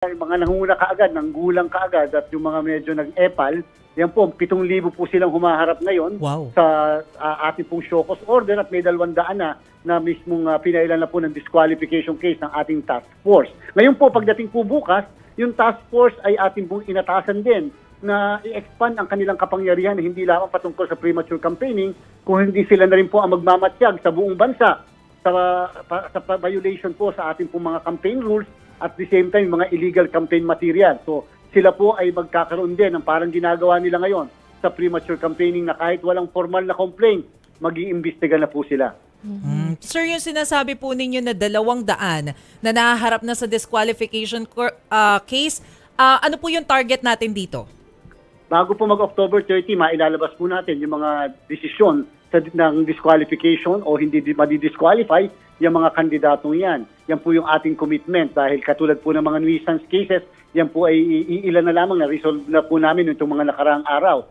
yung mga nangunguna kaagad, nanggulang kaagad at yung mga medyo nag-epal, yan po, 7,000 po silang humaharap ngayon Wow. sa ah, ating pong show cause order at may dalawang daan na na mismong uh, pinailan na po ng disqualification case ng ating task force. Ngayon po, pagdating po bukas, yung task force ay ating pong inatasan din na i-expand ang kanilang kapangyarihan na hindi lamang patungkol sa premature campaigning, kung hindi sila na rin po ang magmamatyag sa buong bansa sa, pa- sa violation po sa ating pong mga campaign rules at the same time mga illegal campaign material. So sila po ay magkakaroon din ng parang ginagawa nila ngayon sa premature campaigning na kahit walang formal na complaint, mag-iimbestiga na po sila. Mm. Sir, yung sinasabi po ninyo na dalawang daan na nahaharap na sa disqualification ah, case, ah, ano po yung target natin dito? Bago po mag-October 30, mailalabas po natin yung mga desisyon sa, ng disqualification o hindi di, madi-disqualify yung mga kandidatong yan. Yan po yung ating commitment dahil katulad po ng mga nuisance cases, yan po ay iilan na lamang na resolve na po namin itong mga nakaraang araw.